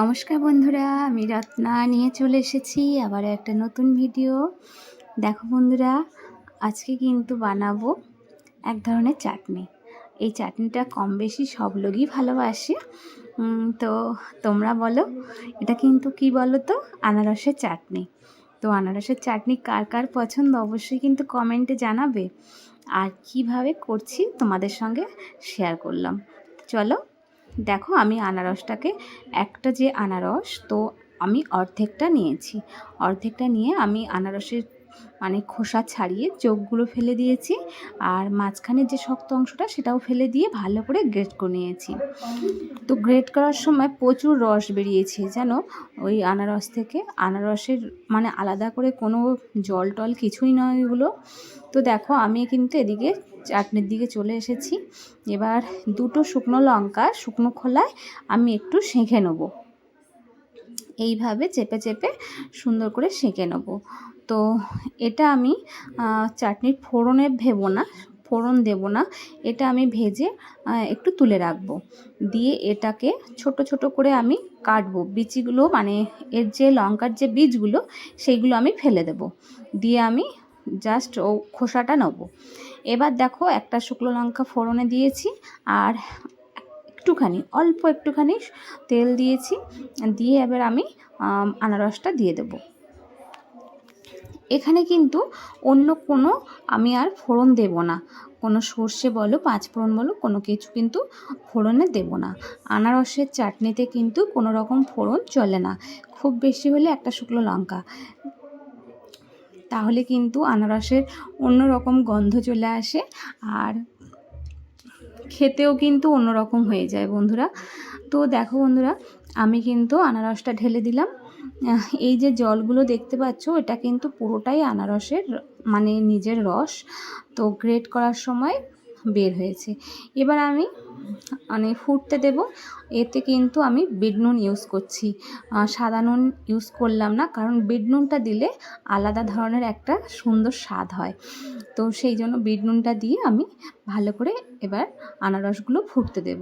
নমস্কার বন্ধুরা, আমি রত্না নিয়ে চলে এসেছি আবার একটা নতুন ভিডিও দেখো বন্ধুরা, আজকে কিন্তু বানাবো এক ধরনের চাটনি। এই চাটনিটা কম বেশি সব লোকই ভালোবাসে। তো তোমরা বলো, এটা কিন্তু কি বলো তো আনারসের চাটনি। তো আনারসের চাটনি কার কার পছন্দ অবশ্যই কিন্তু কমেন্টে জানাবে। আর কীভাবে করছি তোমাদের সঙ্গে শেয়ার করলাম। চলো দেখো আমি আনারসটাকে একটা যে আনারস তো আমি অর্ধেকটা নিয়েছি। অর্ধেকটা নিয়ে আমি আনারসের মানে খোসা ছাড়িয়ে চোখগুলো ফেলে দিয়েছি আর মাঝখানের যে শক্ত অংশটা সেটাও ফেলে দিয়ে ভালো করে গ্রেট করে নিয়েছি। তো গ্রেট করার সময় প্রচুর রস বেরিয়েছে, যেন ওই আনারস থেকে। আনারসের মানে আলাদা করে কোনো জল টল কিছুই নয় এগুলো তো দেখো আমি কিন্তু এদিকে চাটনির দিকে চলে এসেছি। এবার দুটো শুকনো লঙ্কা, শুকনো খোলায় আমি একটু সেঁকে নেব। এইভাবে চেপে চেপে সুন্দর করে সেঁকে নেব। তো এটা আমি চাটনির ফোড়নে ভেবো না, ফোড়ন দেব না। এটা আমি ভেজে একটু তুলে রাখব। দিয়ে এটাকে ছোট ছোট করে আমি কাটবো। বিচিগুলো মানে এর যে লঙ্কার যে বীজগুলো, সেইগুলো আমি ফেলে দেব। দিয়ে আমি জাস্ট ও খোসাটা নেব। এবার দেখো একটা শুকনো লঙ্কা ফোড়নে দিয়েছি। আর একটুখানি, অল্প একটুখানি তেল দিয়েছি। দিয়ে এবার আমি আনারসটা দিয়ে দেবো। এখানে কিন্তু অন্য কোনো আমি আর ফোড়ন দেব না। কোনো সর্ষে বলো, পাঁচ ফোড়ন বলো, কোনো কিছু কিন্তু ফোড়নে দেব না। আনারসের চাটনিতে কিন্তু কোনো রকম ফোড়ন চলে না। খুব বেশি হলে একটা শুকনো লঙ্কা। তাহলে কিন্তু আনারসের অন্য রকম গন্ধ চলে আসে। আর খেতেও কিন্তু অন্যরকম হয়ে যায় বন্ধুরা। তো দেখো বন্ধুরা, আমি কিন্তু আনারসটা ঢেলে দিলাম। এই যে জলগুলো দেখতে পাচ্ছ, এটা কিন্তু পুরোটাই আনারসের মানে নিজের রস। তো গ্রেট করার সময় বের হয়েছে। এবার আমি মানে ফুটতে দেব। এতে কিন্তু আমি বিট নুন ইউজ করছি। সাদা নুন ইউজ করলাম না, কারণ বিট নুনটা দিলে আলাদা ধরনের একটা সুন্দর স্বাদ হয়। তো সেই জন্য বিট নুনটা দিয়ে আমি ভালো করে এবার আনারসগুলো ফুটতে দেব।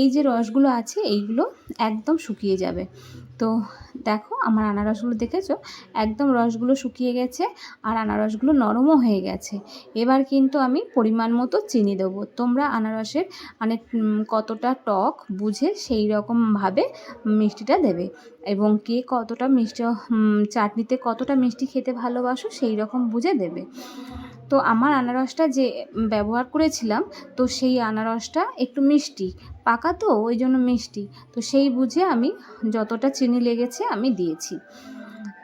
এই যে রসগুলো আছে, এইগুলো একদম শুকিয়ে যাবে। তো দেখো, আমার আনারসগুলো দেখেছ? একদম রসগুলো শুকিয়ে গেছে আর আনারসগুলো নরমও হয়ে গেছে। এবার কিন্তু আমি পরিমাণ মতো চিনি দেবো। তোমরা আনারসের মানে কতটা টক বুঝে সেই রকমভাবে মিষ্টিটা দেবে। এবং কে কতটা মিষ্টি চাটনিতে কতটা মিষ্টি খেতে ভালোবাসো সেই রকম বুঝে দেবে। তো আমার আনারসটা যে ব্যবহার করেছিলাম, তো সেই আনারসটা একটু মিষ্টি, পাকা তো, ওই জন্য মিষ্টি। তো সেই বুঝে আমি যতটা চিনি লেগেছে আমি দিয়েছি।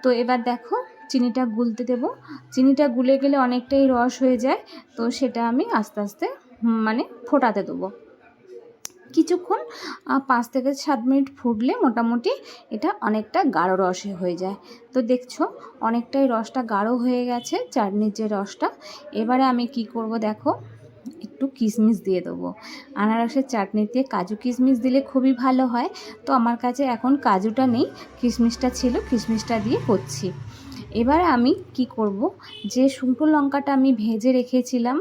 তো এবার দেখো, চিনিটা গুলতে দেব। চিনিটা গুলে গেলে অনেকটাই রস হয়ে যায়, তো সেটা আমি আস্তে আস্তে মানে ফোটাতে দেবো। কিছুক্ষণ পাঁচ থেকে সাত মিনিট ফুটলে মোটামুটি এটা অনেকটা গাঢ় রসে হয়ে যায়। তো দেখছ, অনেকটাই রসটা গাঢ় হয়ে গেছে চাটনির যে রসটা। এবারে আমি কি করব দেখো, একটু কিশমিশ দিয়ে দেবো। আনারসের চাটনিতে কাজু কিশমিশ দিলে খুবই ভালো হয়। তো আমার কাছে এখন কাজুটা নেই, কিশমিশটা ছিল, কিশমিশটা দিয়ে করছি। এবার আমি কি করব? যে শুকনো লঙ্কাটা আমি ভেজে রেখেছিলাম,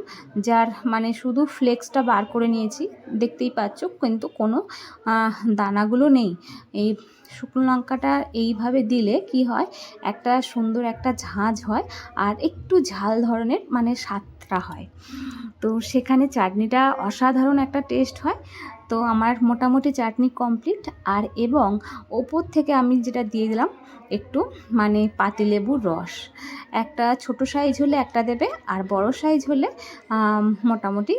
যার মানে শুধু ফ্লেক্সটা বার করে নিয়েছি, দেখতেই পাচ্ছ, কিন্তু কোনো দানাগুলো নেই। এই শুকনো লঙ্কাটা এইভাবে দিলে কি হয়, একটা সুন্দর একটা ঝাঁঝ হয় আর একটু ঝাল ধরনের মানে স্বাদটা হয়। তো সেখানে চাটনিটা অসাধারণ একটা টেস্ট হয়। তো আমার মোটামুটি চাটনি কমপ্লিট আর এবং ওপর থেকে আমি যেটা দিয়ে দিলাম একটু মানে পাতিলেবুর রস। একটা ছোট সাইজ হলে একটা দেবে, আর বড় সাইজ হলে মোটামুটি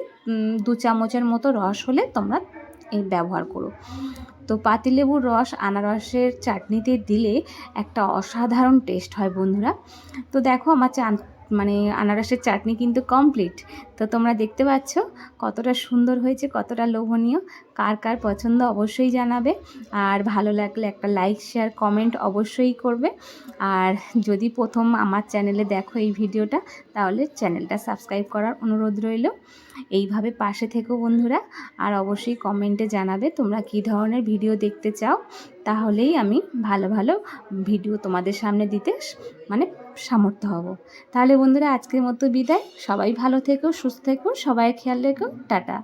দু চামচের মতো রস হলে তোমরা এই ব্যবহার করো। তো পাতিলেবুর রস আনারসের চাটনিতে দিলে একটা অসাধারণ টেস্ট হয় বন্ধুরা। তো দেখো আমার চা মানে আনারসের চাটনি কিন্তু কমপ্লিট তো তোমরা দেখতে পাচ্ছ কতটা সুন্দর হয়েছে, কতটা লোভনীয়। কার কার পছন্দ অবশ্যই জানাবে। আর ভালো লাগলে একটা লাইক, শেয়ার, কমেন্ট অবশ্যই করবে। আর যদি প্রথম আমার চ্যানেলে দেখো এই ভিডিওটা, তাহলে চ্যানেলটা সাবস্ক্রাইব করার অনুরোধ রইল। এইভাবে পাশে থেকো বন্ধুরা। আর অবশ্যই কমেন্টে জানাবে তোমরা কি ধরনের ভিডিও দেখতে চাও। তাহলেই আমি ভালো ভালো ভিডিও তোমাদের সামনে দিতে মানে সামর্থ্য হব। তাহলে বন্ধুরা আজকের মতো বিদায়। সবাই ভালো থেকো সুস্থ থেকো সবাই খেয়াল রেখো টাটা।